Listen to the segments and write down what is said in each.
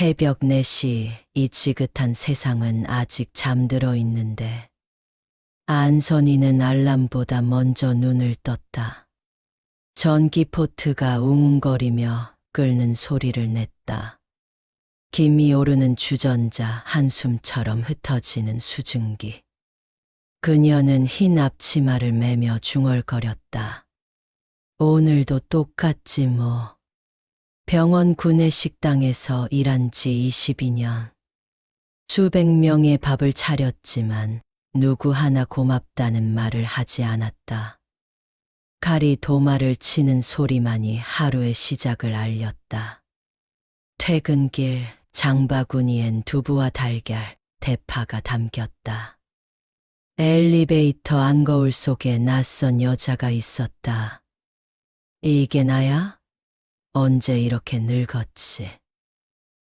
새벽 4시 이 지긋한 세상은 아직 잠들어 있는데 안선이는 알람보다 먼저 눈을 떴다. 전기포트가 웅웅거리며 끓는 소리를 냈다. 김이 오르는 주전자 한숨처럼 흩어지는 수증기. 그녀는 흰 앞치마를 매며 중얼거렸다. 오늘도 똑같지 뭐. 병원 구내식당에서 일한 지 22년. 수백 명의 밥을 차렸지만 누구 하나 고맙다는 말을 하지 않았다. 칼이 도마를 치는 소리만이 하루의 시작을 알렸다. 퇴근길 장바구니엔 두부와 달걀, 대파가 담겼다. 엘리베이터 안거울 속에 낯선 여자가 있었다. 이게 나야? 언제 이렇게 늙었지?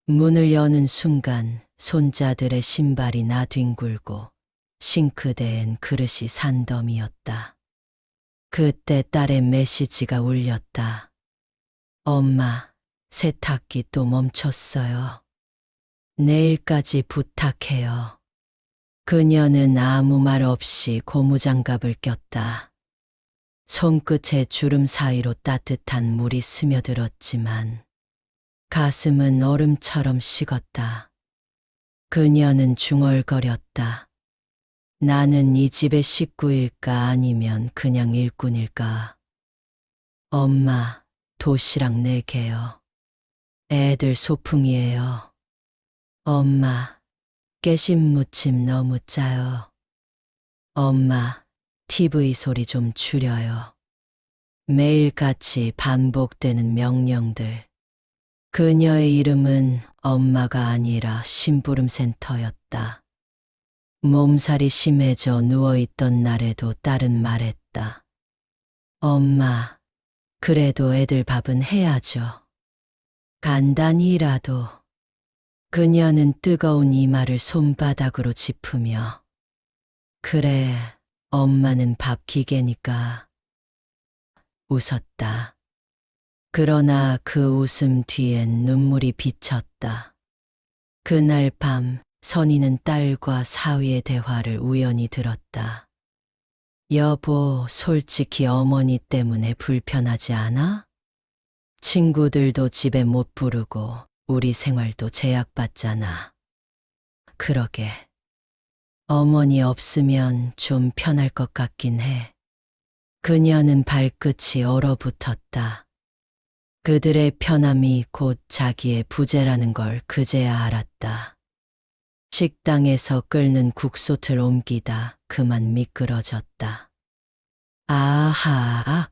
문을 여는 순간 손자들의 신발이 나뒹굴고 싱크대엔 그릇이 산더미였다. 그때 딸의 메시지가 울렸다. 엄마, 세탁기 또 멈췄어요. 내일까지 부탁해요. 그녀는 아무 말 없이 고무장갑을 꼈다. 손끝의 주름 사이로 따뜻한 물이 스며들었지만 가슴은 얼음처럼 식었다. 그녀는 중얼거렸다. 나는 이 집의 식구일까 아니면 그냥 일꾼일까? 엄마, 도시락 네 개요. 애들 소풍이에요. 엄마, 깨심 무침 너무 짜요. 엄마, TV 소리 좀 줄여요. 매일같이 반복되는 명령들. 그녀의 이름은 엄마가 아니라 심부름 센터였다. 몸살이 심해져 누워있던 날에도 딸은 말했다. 엄마, 그래도 애들 밥은 해야죠. 간단히라도. 그녀는 뜨거운 이마를 손바닥으로 짚으며 그래, 엄마는 밥 기계니까 웃었다. 그러나 그 웃음 뒤엔 눈물이 비쳤다. 그날 밤 선이는 딸과 사위의 대화를 우연히 들었다. 여보, 솔직히 어머니 때문에 불편하지 않아? 친구들도 집에 못 부르고 우리 생활도 제약받잖아. 그러게. 어머니 없으면 좀 편할 것 같긴 해. 그녀는 발끝이 얼어붙었다. 그들의 편함이 곧 자기의 부재라는 걸 그제야 알았다. 식당에서 끓는 국솥을 옮기다 그만 미끄러졌다. 아하,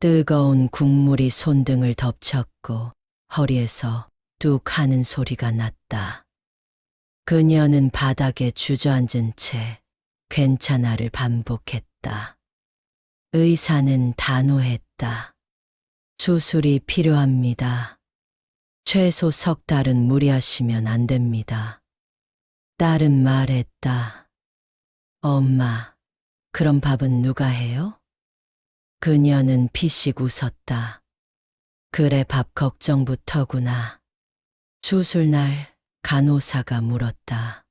뜨거운 국물이 손등을 덮쳤고 허리에서 뚝 하는 소리가 났다. 그녀는 바닥에 주저앉은 채 괜찮아를 반복했다. 의사는 단호했다. 수술이 필요합니다. 최소 석 달은 무리하시면 안 됩니다. 딸은 말했다. 엄마, 그럼 밥은 누가 해요? 그녀는 피식 웃었다. 그래 밥 걱정부터구나. 수술날 간호사가 물었다.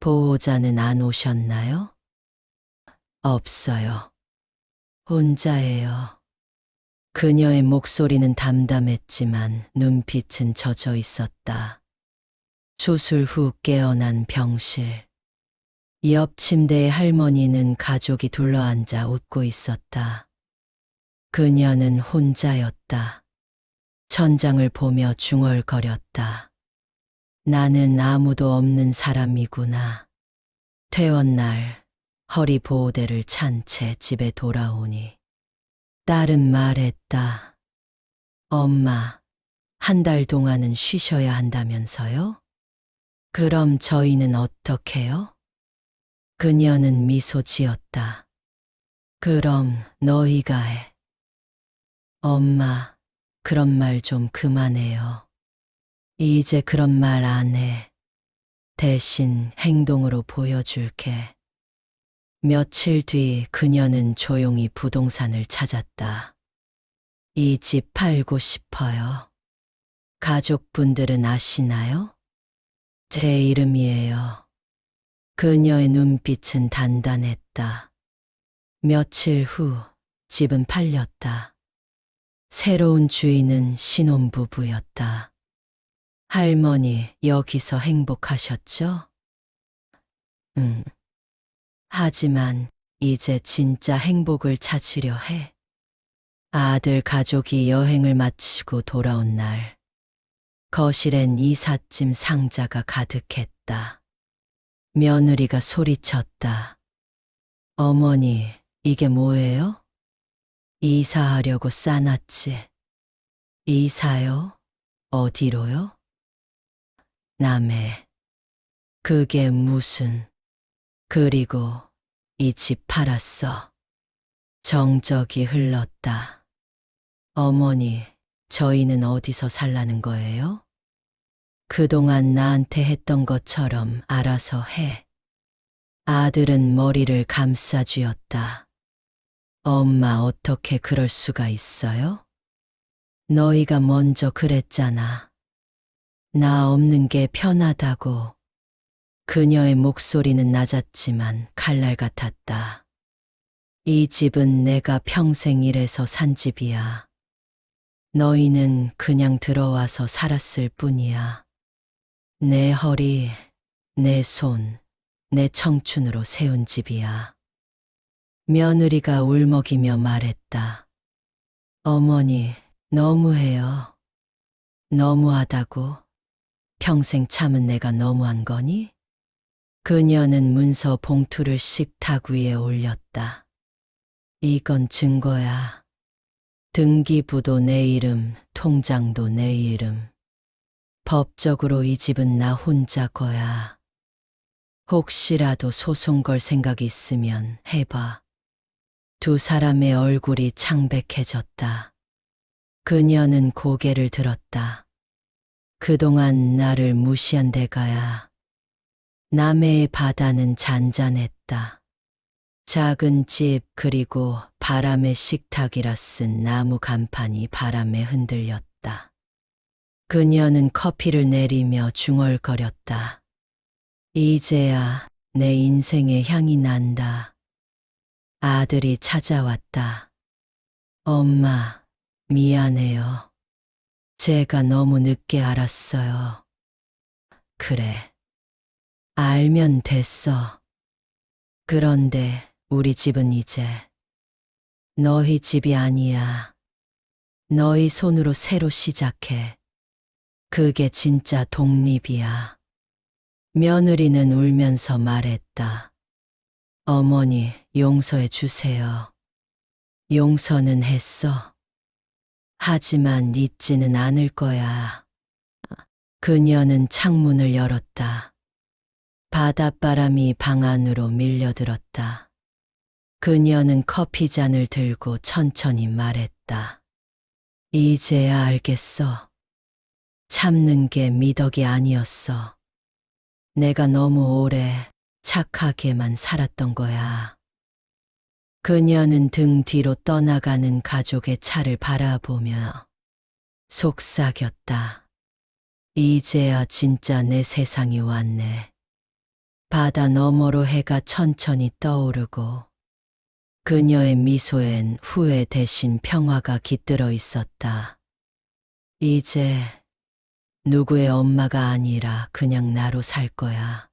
보호자는 안 오셨나요? 없어요. 혼자예요. 그녀의 목소리는 담담했지만 눈빛은 젖어 있었다. 수술 후 깨어난 병실. 옆 침대의 할머니는 가족이 둘러앉아 웃고 있었다. 그녀는 혼자였다. 천장을 보며 중얼거렸다. 나는 아무도 없는 사람이구나. 퇴원 날 허리 보호대를 찬 채 집에 돌아오니 딸은 말했다. 엄마, 한 달 동안은 쉬셔야 한다면서요? 그럼 저희는 어떻게요? 그녀는 미소 지었다. 그럼 너희가 해. 엄마, 그런 말 좀 그만해요. 이제 그런 말 안 해. 대신 행동으로 보여줄게. 며칠 뒤 그녀는 조용히 부동산을 찾았다. 이 집 팔고 싶어요. 가족분들은 아시나요? 제 이름이에요. 그녀의 눈빛은 단단했다. 며칠 후 집은 팔렸다. 새로운 주인은 신혼부부였다. 할머니, 여기서 행복하셨죠? 응. 하지만 이제 진짜 행복을 찾으려 해. 아들 가족이 여행을 마치고 돌아온 날, 거실엔 이삿짐 상자가 가득했다. 며느리가 소리쳤다. 어머니, 이게 뭐예요? 이사하려고 싸놨지. 이사요? 어디로요? 남해. 그게 무슨. 그리고 이 집 팔았어. 정적이 흘렀다. 어머니, 저희는 어디서 살라는 거예요? 그동안 나한테 했던 것처럼 알아서 해. 아들은 머리를 감싸 쥐었다. 엄마 어떻게 그럴 수가 있어요? 너희가 먼저 그랬잖아. 나 없는 게 편하다고. 그녀의 목소리는 낮았지만 칼날 같았다. 이 집은 내가 평생 일해서 산 집이야. 너희는 그냥 들어와서 살았을 뿐이야. 내 허리, 내 손, 내 청춘으로 세운 집이야. 며느리가 울먹이며 말했다. 어머니, 너무해요. 너무하다고? 평생 참은 내가 너무한 거니? 그녀는 문서 봉투를 식탁 위에 올렸다. 이건 증거야. 등기부도 내 이름, 통장도 내 이름. 법적으로 이 집은 나 혼자 거야. 혹시라도 소송 걸 생각 있으면 해봐. 두 사람의 얼굴이 창백해졌다. 그녀는 고개를 들었다. 그동안 나를 무시한 대가야. 남해의 바다는 잔잔했다. 작은 집 그리고 바람의 식탁이라 쓴 나무 간판이 바람에 흔들렸다. 그녀는 커피를 내리며 중얼거렸다. 이제야 내 인생의 향이 난다. 아들이 찾아왔다. 엄마, 미안해요. 제가 너무 늦게 알았어요. 그래. 알면 됐어. 그런데 우리 집은 이제 너희 집이 아니야. 너희 손으로 새로 시작해. 그게 진짜 독립이야. 며느리는 울면서 말했다. 어머니, 용서해 주세요. 용서는 했어. 하지만 잊지는 않을 거야. 그녀는 창문을 열었다. 바닷바람이 방 안으로 밀려들었다. 그녀는 커피잔을 들고 천천히 말했다. 이제야 알겠어. 참는 게 미덕이 아니었어. 내가 너무 오래 착하게만 살았던 거야. 그녀는 등 뒤로 떠나가는 가족의 차를 바라보며 속삭였다. 이제야 진짜 내 세상이 왔네. 바다 너머로 해가 천천히 떠오르고 그녀의 미소엔 후회 대신 평화가 깃들어 있었다. 이제 누구의 엄마가 아니라 그냥 나로 살 거야.